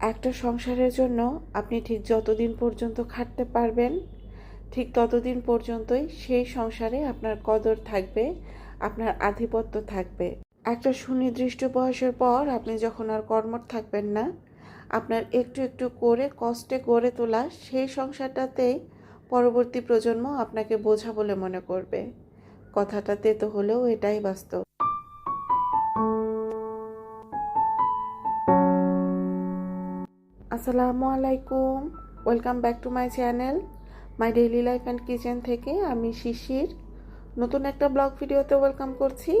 একটা সংসারের জন্য আপনি ঠিক যতদিন পর্যন্ত খাটতে পারবেন, ঠিক ততদিন পর্যন্তই সেই সংসারে আপনার কদর থাকবে, আপনার আধিপত্য থাকবে। একটা সুনির্দিষ্ট বয়সের পর আপনি যখন আর কর্মঠ থাকবেন না, আপনার একটু একটু করে কষ্টে গড়ে তোলা সেই সংসারটাতেই পরবর্তী প্রজন্ম আপনাকে বোঝা বলে মনে করবে। কথাটা তেতো হলেও এটাই বাস্তব। আসসালামু আলাইকুম। Welcome back to my channel my daily life and kitchen থেকে আমি শিশির। নতুন একটা ব্লগ ভিডিওতে ওয়েলকাম করছি।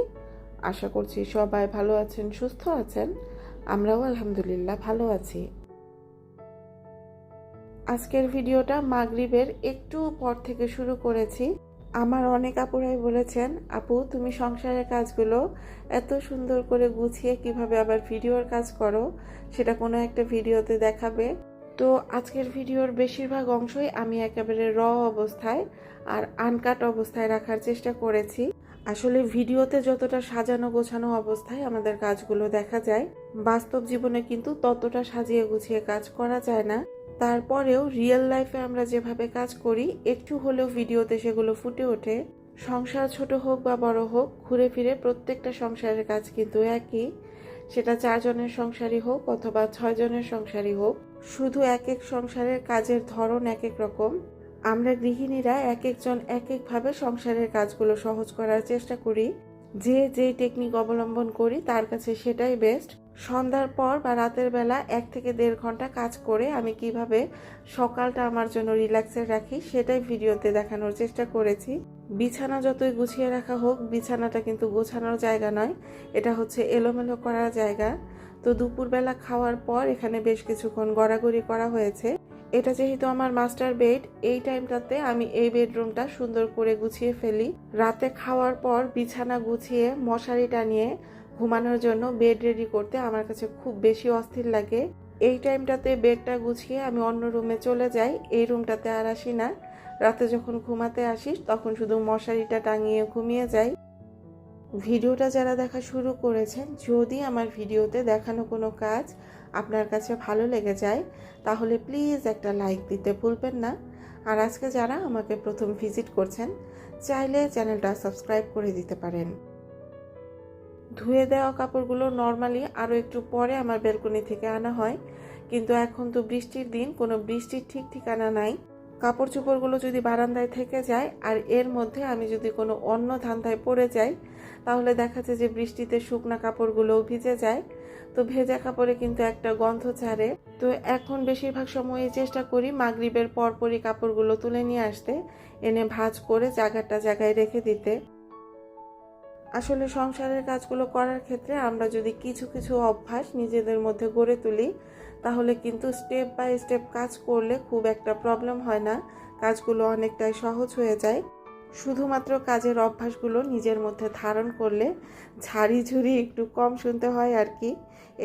আশা করছি সবাই ভালো আছেন, সুস্থ আছেন। আমরাও আলহামদুলিল্লাহ ভালো আছি। আজকের ভিডিওটা মাগরিবের একটু পর থেকে শুরু করেছি। আমার অনেক আপুরাই বলেছেন, আপু, তুমি সংসারের কাজগুলো এত সুন্দর করে গুছিয়ে কীভাবে আবার ভিডিওর কাজ করো, সেটা কোনো একটা ভিডিওতে দেখাবে। তো আজকের ভিডিওর বেশিরভাগ অংশই আমি একেবারে র অবস্থায় আর আনকাট অবস্থায় রাখার চেষ্টা করেছি। আসলে ভিডিওতে যতটা সাজানো গোছানো অবস্থায় আমাদের কাজগুলো দেখা যায়, বাস্তব জীবনে কিন্তু ততটা সাজিয়ে গুছিয়ে কাজ করা যায় না। তারপরেও রিয়েল লাইফে আমরা যেভাবে কাজ করি, একটু হলেও ভিডিওতে সেগুলো ফুটে ওঠে। সংসার ছোট হোক বা বড় হোক, ঘুরে ফিরে প্রত্যেকটা সংসারের কাজ কিন্তু একই। সেটা চারজনের সংসারই হোক অথবা ছয়জনের সংসারই হোক, শুধু এক এক সংসারের কাজের ধরন এক এক রকম। আমরা গৃহিণীরা এক একজন এক একভাবে সংসারের কাজগুলো সহজ করার চেষ্টা করি। যে যে টেকনিক অবলম্বন করি, তার কাছে সেটাই বেস্ট সন্ধ্যার পর বা রাতের বেলা এক থেকে দেড় ঘণ্টা কাজ করে আমি কীভাবে সকালটা আমার জন্য রিল্যাক্সে রাখি সেটাই ভিডিওতে দেখানোর চেষ্টা করেছি। বিছানা যতই গুছিয়ে রাখা হোক, বিছানাটা কিন্তু গোছানোর জায়গা নয়। এটা হচ্ছে এলোমেলো করার জায়গা। তো দুপুরবেলা খাওয়ার পর এখানে বেশ কিছুক্ষণ গড়াগড়ি করা হয়েছে। এটা যেহেতু আমার মাস্টার বেড, এই টাইমটাতে আমি এই বেডরুমটা সুন্দর করে গুছিয়ে ফেলি। রাতে খাওয়ার পর বিছানা গুছিয়ে মশারি টানিয়ে ঘুমানোর জন্য বেড রেডি করতে আমার কাছে খুব বেশি অস্থির লাগে। এই টাইমটাতে বেডটা গুছিয়ে আমি অন্য রুমে চলে যাই। এই রুমটাতে আর আসি না। রাতে যখন ঘুমাতে আসিস তখন শুধু মশারিটা টাঙিয়ে ঘুমিয়ে যাই। ভিডিওটা যারা দেখা শুরু করেছেন, যদি আমার ভিডিওতে দেখানো কোনো কাজ আপনার কাছে ভালো লেগে যায়, তাহলে প্লিজ একটা লাইক দিতে ভুলবেন না। আর আজকে যারা আমাকে প্রথম ভিজিট করছেন, চাইলে চ্যানেলটা সাবস্ক্রাইব করে দিতে পারেন। ধুয়ে দেওয়া কাপড়গুলো নর্মালি আরও একটু পরে আমার বেলকনি থেকে আনা হয়। কিন্তু এখন তো বৃষ্টির দিন, কোনো বৃষ্টির ঠিক ঠিকানা নাই। কাপড় চোপড়গুলো যদি বারান্দায় থেকে যায় আর এর মধ্যে আমি যদি কোনো অন্য ধান্দায় পড়ে যাই, তাহলে দেখা যায় যে বৃষ্টিতে শুকনা কাপড়গুলোও ভিজে যায়। তো ভেজা কাপড়ে কিন্তু একটা গন্ধ ছাড়ে। তো এখন বেশিরভাগ সময়ে চেষ্টা করি মাগরিবের পরপরই কাপড়গুলো তুলে নিয়ে আসতে, এনে ভাঁজ করে জায়গাটা জায়গায় রেখে দিতে। আসলে সংসারের কাজগুলো করার ক্ষেত্রে আমরা যদি কিছু কিছু অভ্যাস নিজেদের মধ্যে গড়ে তুলি, তাহলে কিন্তু স্টেপ বাই স্টেপ কাজ করলে খুব একটা প্রবলেম হয় না। কাজগুলো অনেকটাই সহজ হয়ে যায়। শুধুমাত্র কাজের অভ্যাসগুলো নিজের মধ্যে ধারণ করলে ঝাড়ি ঝুড়ি একটু কম শুনতে হয় আর কি।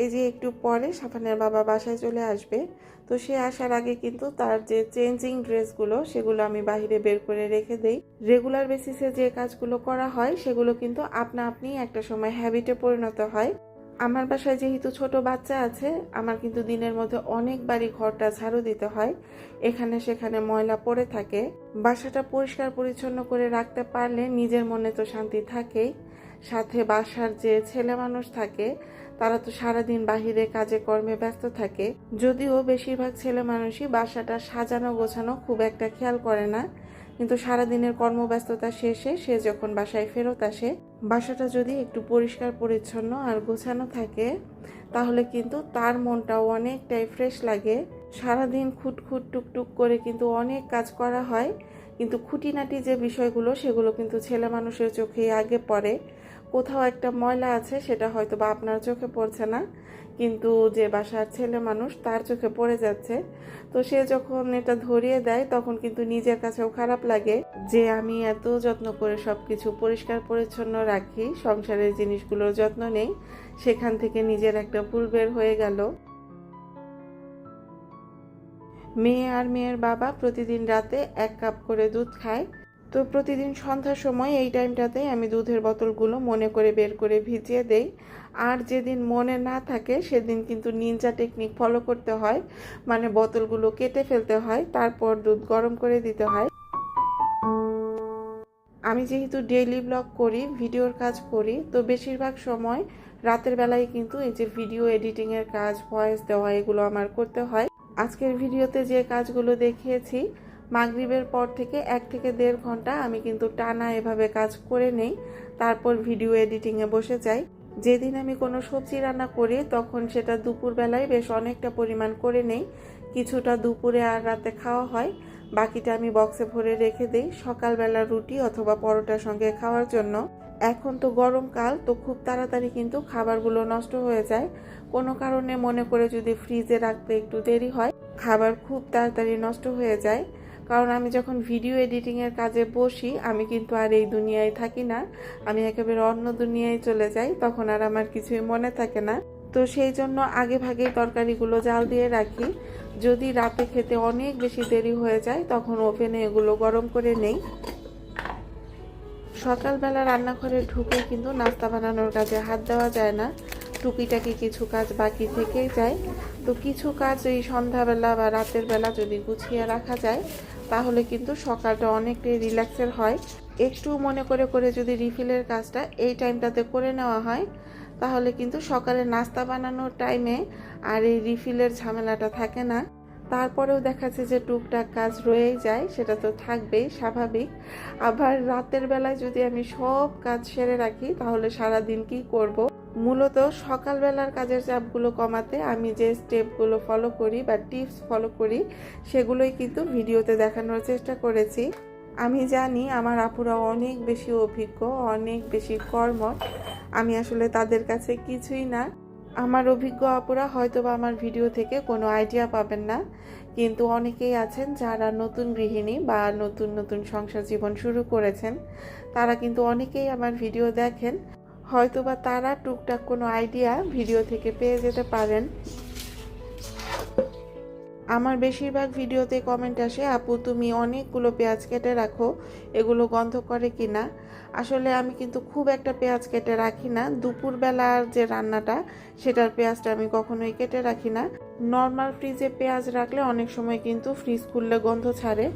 এই যে একটু পরে সাফানের বাবা বাসায় চলে আসবে। তো সে আসার আগে কিন্তু তার যে চেঞ্জিং ড্রেসগুলো, সেগুলো আমি বাইরে বের করে রেখে দেই। রেগুলার বেসিসে যে কাজগুলো করা হয়, সেগুলো কিন্তু আপনা আপনি একটা সময় হ্যাবিটে পরিণত হয়। আমার বাসায় যেহেতু ছোট বাচ্চা আছে, আমার কিন্তু দিনের মধ্যে অনেকবারই ঘরটা ঝাড়ু দিতে হয়। এখানে সেখানে ময়লা পড়ে থাকে। বাসাটা পরিষ্কার পরিচ্ছন্ন করে রাখতে পারলে নিজের মনে তো শান্তি থাকেই। সাথে বাসার যে ছেলে মানুষ থাকে তারা তো সারাদিন বাহিরে কাজে, কর্মে ব্যস্ত থাকে। যদিও বেশিরভাগ ছেলে মানুষই বাসাটা সাজানো গোছানো খুব একটা খেয়াল করে না। কিন্তু সারাদিনের কর্মব্যস্ততা শেষে সে যখন বাসায় ফেরত আসে, বাসাটা যদি একটু পরিষ্কার, পরিচ্ছন্ন আর গোছানো থাকে, তাহলে কিন্তু তার মনটাও অনেকটাই ফ্রেশ লাগে। সারাদিন খুটখুট, টুকটুক করে কিন্তু অনেক কাজ করা হয়। কিন্তু খুঁটিনাটি যে বিষয়গুলো, সেগুলো কিন্তু ছেলে মানুষের চোখেই আগে পড়ে। কোথাও একটা ময়লা আছে, সেটা হয়তো বা আপনার চোখে পড়ছে না, কিন্তু যে বাসার ছেলে মানুষ তার চোখে পড়ে যাচ্ছে। তো সে যখন এটা ধরিয়ে দেয়, তখন কিন্তু নিজের কাছেও খারাপ লাগে যে আমি এত যত্ন করে সব কিছু পরিষ্কার পরিচ্ছন্ন রাখি, সংসারের জিনিসগুলোর যত্ন নেই, সেখান থেকে নিজের একটা ভুল বের হয়ে গেল। মেয়ে আর মেয়ের বাবা প্রতিদিন রাতে এক কাপ করে দুধ খায়। তো প্রতিদিন সন্ধ্যার সময় এই টাইমটাতে আমি দুধের বোতলগুলো মনে করে বের করে ভিজিয়ে দেই। আর যেদিন মনে না থাকে, সেদিন কিন্তু নিনজা টেকনিক ফলো করতে হয়। মানে বোতলগুলো কেটে ফেলতে হয়, তারপর দুধ গরম করে দিতে হয়। আমি যেহেতু ডেইলি ব্লগ করি, ভিডিওর কাজ করি, তো বেশিরভাগ সময় রাতের বেলায় কিন্তু এই যে ভিডিও এডিটিংয়ের কাজ ভয়েস দেওয়া, এগুলো আমার করতে হয়। আজকের ভিডিওতে যে কাজগুলো দেখিয়েছি মাগরিবের পর থেকে এক থেকে দেড় ঘণ্টা আমি কিন্তু টানা এভাবে কাজ করে নেই। তারপর ভিডিও এডিটিংয়ে বসে যাই। যেদিন আমি কোনো সবজি রান্না করি, তখন সেটা দুপুরবেলায় বেশ অনেকটা পরিমাণ করে নেই। কিছুটা দুপুরে আর রাতে খাওয়া হয়। বাকিটা আমি বক্সে ভরে রেখে দিই সকালবেলা রুটি অথবা পরোটার সঙ্গে খাওয়ার জন্য। এখন তো গরমকাল তো খুব তাড়াতাড়ি কিন্তু খাবারগুলো নষ্ট হয়ে যায়। কোনো কারণে মনে করে যদি ফ্রিজে রাখতে একটু দেরি হয়, খাবার খুব তাড়াতাড়ি নষ্ট হয়ে যায়। কারণ আমি যখন ভিডিও এডিটিংয়ের কাজে বসি, আমি কিন্তু আর এই দুনিয়ায় থাকি না। আমি একেবারে অন্য দুনিয়ায় চলে যাই, তখন আর আমার কিছুই মনে থাকে না। তো সেই জন্য আগে ভাগেই তরকারিগুলো জাল দিয়ে রাখি। যদি রাতে খেতে অনেক বেশি দেরি হয়ে যায়, তখন ওভেনে এগুলো গরম করে নেই। সকালবেলা রান্নাঘরে ঢুকে কিন্তু নাস্তা বানানোর কাজে হাত দেওয়া যায় না। টুকিটাকি কিছু কাজ বাকি থেকেই যায়। তো কিছু কাজ এই সন্ধ্যাবেলা বা রাতের বেলা যদি গুছিয়ে রাখা যায়, তাহলে কিন্তু সকালটা অনেকটাই রিল্যাক্সের হয়। একটু মনে করে করে যদি রিফিলের কাজটা এই টাইমটাতে করে নেওয়া হয়, তাহলে কিন্তু সকালে নাস্তা বানানোর টাইমে আর এই রিফিলের ঝামেলাটা থাকে না। তারপরেও দেখাচ্ছে যে টুকটাক কাজ রয়েই যায়, সেটা তো থাকবেই, স্বাভাবিক। আবার রাতের বেলায় যদি আমি সব কাজ সেরে রাখি, তাহলে সারা দিন কি করব। মূলত সকালবেলার কাজের চাপগুলো কমাতে আমি যে স্টেপগুলো ফলো করি বা টিপস ফলো করি, সেগুলোই কিন্তু ভিডিওতে দেখানোর চেষ্টা করেছি। আমি জানি আমার আপুরা অনেক বেশি অভিজ্ঞ, অনেক বেশি কর্মঠ আমি আসলে তাদের কাছে কিছুই না। আমার অভিজ্ঞ আপুরা হয়তো বা আমার ভিডিও থেকে কোনো আইডিয়া পাবেন না। কিন্তু অনেকেই আছেন যারা নতুন গৃহিণী বা নতুন নতুন সংসার জীবন শুরু করেছেন। তারা কিন্তু অনেকেই আমার ভিডিও দেখেন। হয়তো বা তারা টুকটাক কোনো আইডিয়া ভিডিও থেকে পেয়ে যেতে পারেন। আমার বেশিরভাগ ভিডিওতে কমেন্ট আসে, আপু, তুমি অনেকগুলো পেঁয়াজ কেটে রাখো, এগুলো গন্ধ করে কি না আসলে আমি কিন্তু খুব একটা পেঁয়াজ কেটে রাখি না। দুপুরবেলার যে রান্নাটা, সেটার পেঁয়াজটা আমি কখনোই কেটে রাখি না। নর্মাল ফ্রিজে পেঁয়াজ রাখলে অনেক সময় কিন্তু ফ্রিজ খুললে গন্ধ ছাড়ে।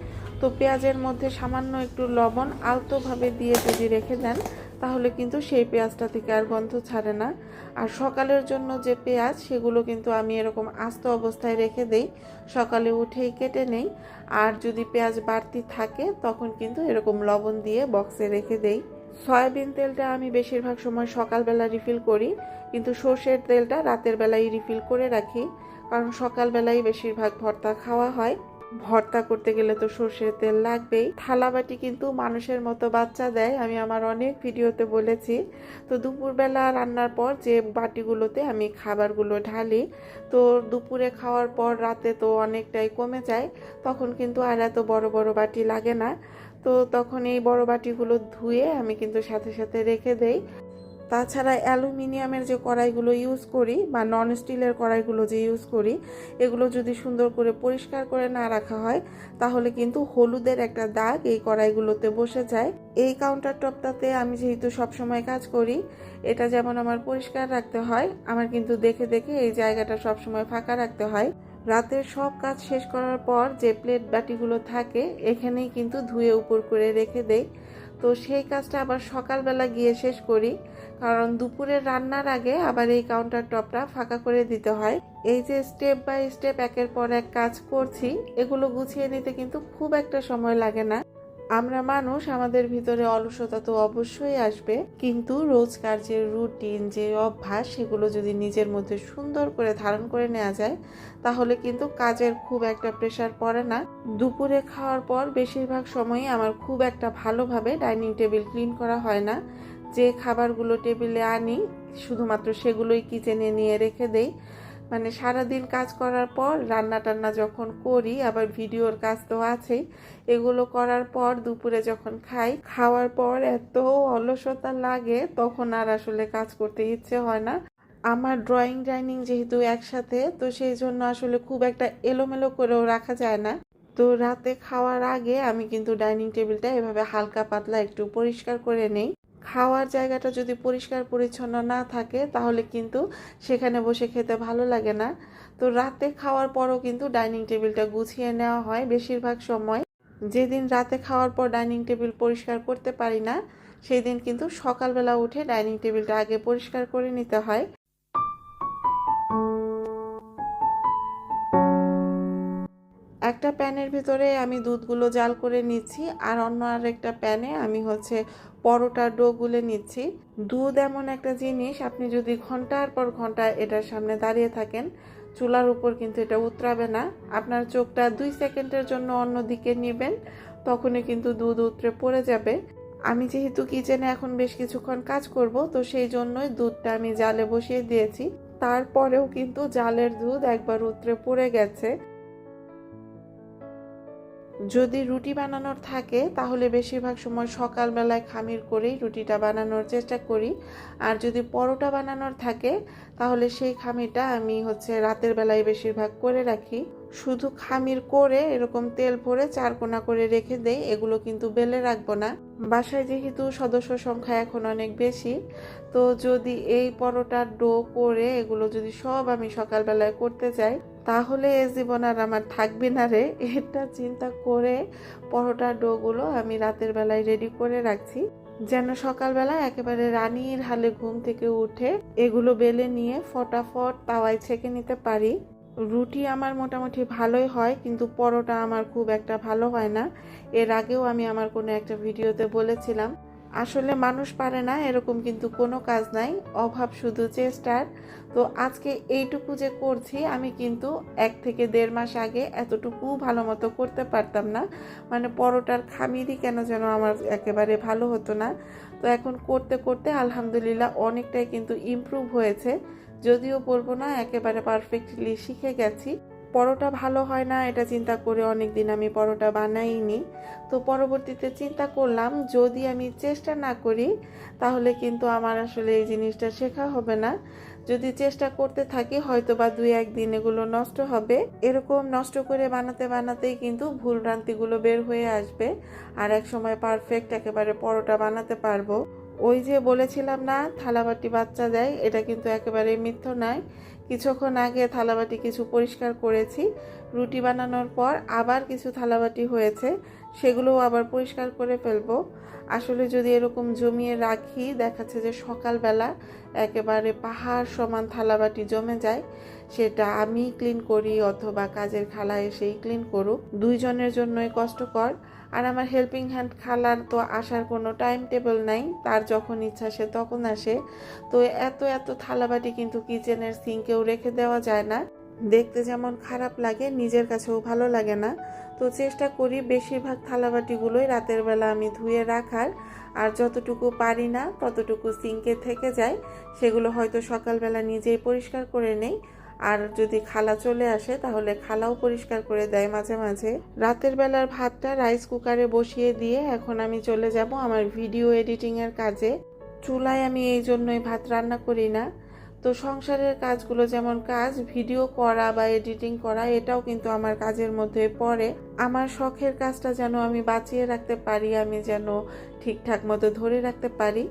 তো পেঁয়াজের মধ্যে সামান্য একটু লবণ আলতোভাবে দিয়ে যদি রেখে দেন তাহলে কিন্তু সেই পেঁয়াজটা থেকে আর গন্ধ ছাড়ে না। আর সকালের জন্য যে পেঁয়াজ, সেগুলো কিন্তু আমি এরকম আস্ত অবস্থায় রেখে দেই। সকালে উঠেই কেটে নেই। আর যদি পেঁয়াজ বাড়তি থাকে, তখন কিন্তু এরকম লবণ দিয়ে বক্সে রেখে দেই। সয়াবিন তেলটা আমি বেশিরভাগ সময় সকালবেলা রিফিল করি। কিন্তু সর্ষের তেলটা রাতের বেলায় রিফিল করে রাখি। কারণ সকালবেলায় বেশিরভাগ ভর্তা খাওয়া হয়। ভর্তা করতে গেলে তো সর্ষের তেল লাগবেই। থালাবাটি কিন্তু মানুষের মতো বাচ্চা দেয়, আমি আমার অনেক ভিডিওতে বলেছি। তো দুপুরবেলা রান্নার পর যে বাটিগুলোতে আমি খাবারগুলো ঢালি, তো দুপুরে খাওয়ার পর রাতে তো অনেকটাই কমে যায়, তখন কিন্তু আর এত বড় বড় বাটি লাগে না। তো তখন এই বড় বাটিগুলো ধুয়ে আমি কিন্তু সাথে সাথে রেখে দেই। তাছাড়া অ্যালুমিনিয়ামের যে কড়াইগুলো ইউজ করি বা নন স্টিলের কড়াইগুলো যে ইউজ করি, এগুলো যদি সুন্দর করে পরিষ্কার করে না রাখা হয়, তাহলে কিন্তু হলুদের একটা দাগ এই কড়াইগুলোতে বসে যায়। এই কাউন্টার টপটাতে আমি যেহেতু সবসময় কাজ করি, এটা যেমন আমার পরিষ্কার রাখতে হয়, আমার কিন্তু দেখে দেখে এই জায়গাটা সবসময় ফাঁকা রাখতে হয়। রাতের সব কাজ শেষ করার পর যে প্লেট বাটিগুলো থাকে, এখানেই কিন্তু ধুয়ে উপর করে রেখে দেই। তো সেই কাজটা আবার সকালবেলা গিয়ে শেষ করি। কারণ দুপুরের রান্নার আগে আবার এই কাউন্টার টপটা ফাঁকা করে দিতে হয়। এই যে স্টেপ বাই স্টেপ একের পর এক কাজ করছি, এগুলো গুছিয়ে নিতে কিন্তু খুব একটা সময় লাগে না। আমরা মানুষ, আমাদের ভিতরে অলসতা তো অবশ্যই আসবে। কিন্তু রোজকার যে রুটিন যে অভ্যাস, সেগুলো যদি নিজের মধ্যে সুন্দর করে ধারণ করে নেওয়া যায়, তাহলে কিন্তু কাজের খুব একটা প্রেশার পড়ে না। দুপুরে খাওয়ার পর বেশিরভাগ সময়ই আমার খুব একটা ভালোভাবে ডাইনিং টেবিল ক্লিন করা হয় না। যে খাবারগুলো টেবিলে আনি, শুধুমাত্র সেগুলোই কিচেনে নিয়ে রেখে দেই। মানে সারাদিন কাজ করার পর রান্না টান্না যখন করি, আবার ভিডিওর কাজ তো আছেই, এগুলো করার পর, দুপুরে যখন খাই, খাওয়ার পর এত অলসতা লাগে, তখন আর আসলে কাজ করতে ইচ্ছে হয় না। আমার ড্রয়িং, ডাইনিং যেহেতু একসাথে, তো সেই জন্য আসলে খুব একটা এলোমেলো করেও রাখা যায় না। তো রাতে খাওয়ার আগে আমি কিন্তু ডাইনিং টেবিলটা এভাবে হালকা পাতলা একটু পরিষ্কার করে নেই। খাওয়ার জায়গাটা যদি পরিষ্কার পরিচ্ছন্ন না থাকে, তাহলে কিন্তু সেখানে বসে খেতে ভালো লাগে না। তো রাতে খাওয়ার পরও কিন্তু ডাইনিং টেবিলটা গুছিয়ে নেওয়া হয় বেশিরভাগ সময়। যেদিন রাতে খাওয়ার পর ডাইনিং টেবিল পরিষ্কার করতে পারি না সেই দিন কিন্তু সকালবেলা উঠে ডাইনিং টেবিলটা আগে পরিষ্কার করে নিতে হয়। একটা প্যানের ভিতরে আমি দুধগুলো জাল করে নিচ্ছি, আর অন্য আর একটা প্যানে আমি হচ্ছে পরোটা ডো গুলে নিচ্ছি। দুধ এমন একটা জিনিস, আপনি যদি ঘণ্টার পর ঘণ্টা এটার সামনে দাঁড়িয়ে থাকেন, চুলার উপর কিন্তু এটা উতরাবে না। আপনার চোখটা দুই সেকেন্ডের জন্য অন্য দিকে নেবেন, তখনই কিন্তু দুধ উতরে পড়ে যাবে। আমি যেহেতু কিচেনে এখন বেশ কিছুক্ষণ কাজ করব, তো সেই জন্যই দুধটা আমি জালে বসিয়ে দিয়েছি। তারপরেও কিন্তু জালের দুধ একবার উতরে পড়ে গেছে। যদি রুটি বানানোর থাকে, তাহলে বেশিরভাগ সময় সকালবেলায় খামির করেই রুটিটা বানানোর চেষ্টা করি। আর যদি পরোটা বানানোর থাকে, তাহলে সেই খামিটা আমি হচ্ছে রাতের বেলায় বেশিরভাগ করে রাখি। শুধু খামির করে এরকম তেল ভরে চারকোনা করে রেখে দেই, এগুলো কিন্তু বেলে রাখব না। বাসায় যেহেতু সদস্য সংখ্যা এখন অনেক বেশি, তো যদি এই পরোটার ডো করে এগুলো যদি সব আমি সকালবেলায় করতে চাই, তাহলে এ জীবন আর আমার থাকবে না রে। এটা চিন্তা করে পরোটার ডোগুলো আমি রাতের বেলায় রেডি করে রাখছি, যেন সকালবেলা একেবারে রানীর হালে ঘুম থেকে উঠে এগুলো বেলে নিয়ে ফটাফট তাওয়ায় ছেঁকে নিতে পারি। রুটি আমার মোটামুটি ভালোই হয়, কিন্তু পরোটা আমার খুব একটা ভালো হয় না। এর আগেও আমি আমার কোনো একটা ভিডিওতে বলেছিলাম, আসলে মানুষ পারে না, এরকম কিন্তু কোনো কাজ নাই, অভাব শুধু চেষ্টার। তো আজকে এইটুকু যে করছি, আমি কিন্তু এক থেকে দেড় মাস আগে এতটুকু ভালো মতো করতে পারতাম না। মানে পরোটার খামিরই কেন যেন আমার একেবারে ভালো হতো না। তো এখন করতে করতে আলহামদুলিল্লাহ অনেকটাই কিন্তু ইমপ্রুভ হয়েছে। যদিও বলব না, একেবারে পারফেক্টলি শিখে গেছি। পরোটা ভালো হয় না, এটা চিন্তা করে অনেক দিন আমি পরোটা বানাইনি। তো পরবর্তীতে চিন্তা করলাম, যদি আমি চেষ্টা না করি, তাহলে কিন্তু আমার আসলে এই জিনিসটা শেখা হবে না। যদি চেষ্টা করতে থাকি হয়তো বা দুই একদিন এগুলো নষ্ট হবে। এরকম নষ্ট করে বানাতে বানাতেই কিন্তু ভুল ভ্রান্তিগুলো বের হয়ে আসবে। আর এক সময় পারফেক্ট একেবারে পরোটা বানাতে পারব। ওই যে বলেছিলাম না, থালাবাটি বাচ্চা দেয়, এটা কিন্তু একেবারে মিথ্য নয়। কিছুক্ষণ আগে থালাবাটি কিছু পরিষ্কার করেছি, রুটি বানানোর পর আবার কিছু থালাবাটি হয়েছে, সেগুলোও আবার পরিষ্কার করে ফেলব। আসলে যদি এরকম জমিয়ে রাখি, দেখাচ্ছে যে সকালবেলা একেবারে পাহাড় সমান থালাবাটি জমে যায়, সেটা আমি ক্লিন করি অথবা কাজের খালা এসেই ক্লিন করুক। দুইজনের জন্যই কষ্টকর। আর আমার হেল্পিং হ্যান্ড খালার তো আসার কোনো টাইম টেবিল নাই। তার যখন ইচ্ছা সে তখন আসে। তো এত এত থালাবাটি কিন্তু কিচেনের সিঙ্কেও রেখে দেওয়া যায় না। দেখতে যেমন খারাপ লাগে, নিজের কাছেও ভালো লাগে না। তো চেষ্টা করি বেশিরভাগ থালাবাটিগুলোই রাতের বেলা আমি ধুয়ে রাখার। আর যতটুকু পারি না, ততটুকু সিঙ্কে থেকে যায়। সেগুলো হয়তো সকালবেলা নিজেই পরিষ্কার করে নেই। আর যদি খালা চলে আসে, তাহলে খালাও পরিষ্কার করে দেয় মাঝে মাঝে। রাতের বেলার ভাতটা রাইস কুকারে বসিয়ে দিয়ে এখন আমি চলে যাব আমার ভিডিও এডিটিংয়ের কাজে। চুলায় আমি এই জন্যই ভাত রান্না করি না। তো সংসারের কাজগুলো যেমন কাজ, ভিডিও করা বা এডিটিং করা, এটাও কিন্তু আমার কাজের মধ্যে পড়ে। আমার শখের কাজটা যেন আমি বাঁচিয়ে রাখতে পারি, আমি যেন ঠিকঠাক মতো ধরে রাখতে পারি।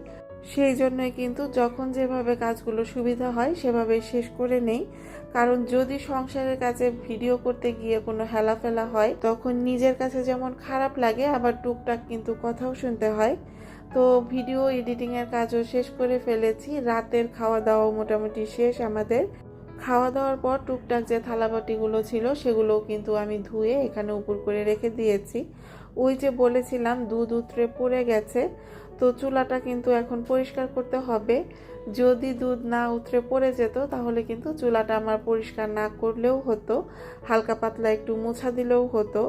সেই জন্যই কিন্তু যখন যেভাবে কাজগুলো সুবিধা হয়, সেভাবে শেষ করে নেই। কারণ যদি সংসারের কাছে ভিডিও করতে গিয়ে কোনো হেলাফেলা হয়, তখন নিজের কাছে যেমন খারাপ লাগে, আবার টুকটাক কিন্তু কথাও শুনতে হয়। তো ভিডিও এডিটিংয়ের কাজও শেষ করে ফেলেছি। রাতের খাওয়া দাওয়া মোটামুটি শেষ আমাদের। খাওয়া দাওয়ার পর টুকটাক যে থালাবাটিগুলো ছিল, সেগুলোও কিন্তু আমি ধুয়ে এখানে উপর করে রেখে দিয়েছি। ওই যে বলেছিলাম, দুধ উতরে পড়ে গেছে। তো চুলাটা কিন্তু এখন পরিষ্কার করতে হবে। যদি দুধ না উতরে পড়ে যেত, তাহলে কিন্তু চুলাটা আমার পরিষ্কার না করলেও হতো, হালকা পাতলা একটু মোছা দিলেও হতো।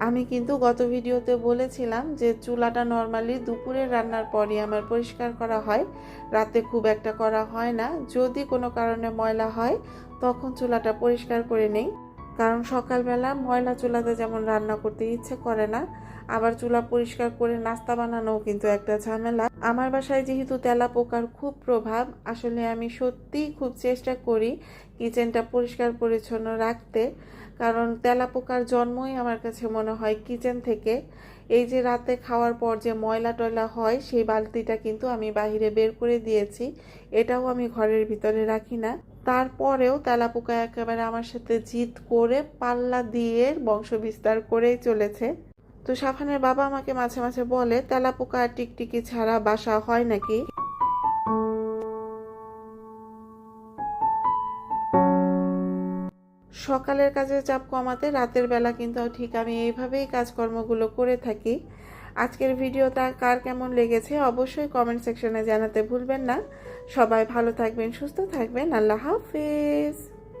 আমি কিন্তু গত ভিডিওতে বলেছিলাম যে চুলাটা নর্মালি দুপুরের রান্নার পরই আমার পরিষ্কার করা হয়, রাতে খুব একটা করা হয় না। যদি কোনো কারণে ময়লা হয়, তখন চুলাটা পরিষ্কার করে নেই। কারণ সকালবেলা ময়লা চুলাতে যেমন রান্না করতে ইচ্ছে করে না, আবার চুলা পরিষ্কার করে নাস্তা বানানোও কিন্তু একটা ঝামেলা। আমার বাসায় যেহেতু তেলা পোকার খুব প্রভাব, আসলে আমি সত্যিই খুব চেষ্টা করি কিচেনটা পরিষ্কার পরিচ্ছন্ন রাখতে, কারণ তেলা পোকার জন্মই আমার কাছে মনে হয় কিচেন থেকে। এই যে রাতে খাওয়ার পর যে ময়লা টয়লা হয়, সেই বালতিটা কিন্তু আমি বাইরে বের করে দিয়েছি, এটাও আমি ঘরের ভিতরে রাখি না। তারপরেও তেলাপোকা একেবারে আমার সাথে জিদ করে পাল্লা দিয়ে বংশ বিস্তার করেই চলেছে। তো সাফানের বাবা আমাকে মাঝে মাঝে বলে, তেলাপোকা টিকটিকি ছাড়া বাসা হয় নাকি? সকালের কাজের চাপ কমাতে রাতের বেলা কিন্তু ঠিক আমি এইভাবেই কাজকর্মগুলো করে থাকি। আজকের ভিডিওটা কার কেমন লেগেছে অবশ্যই কমেন্ট সেকশনে জানাতে ভুলবেন না। সবাই ভালো থাকবেন, সুস্থ থাকবেন। আল্লাহ হাফেজ।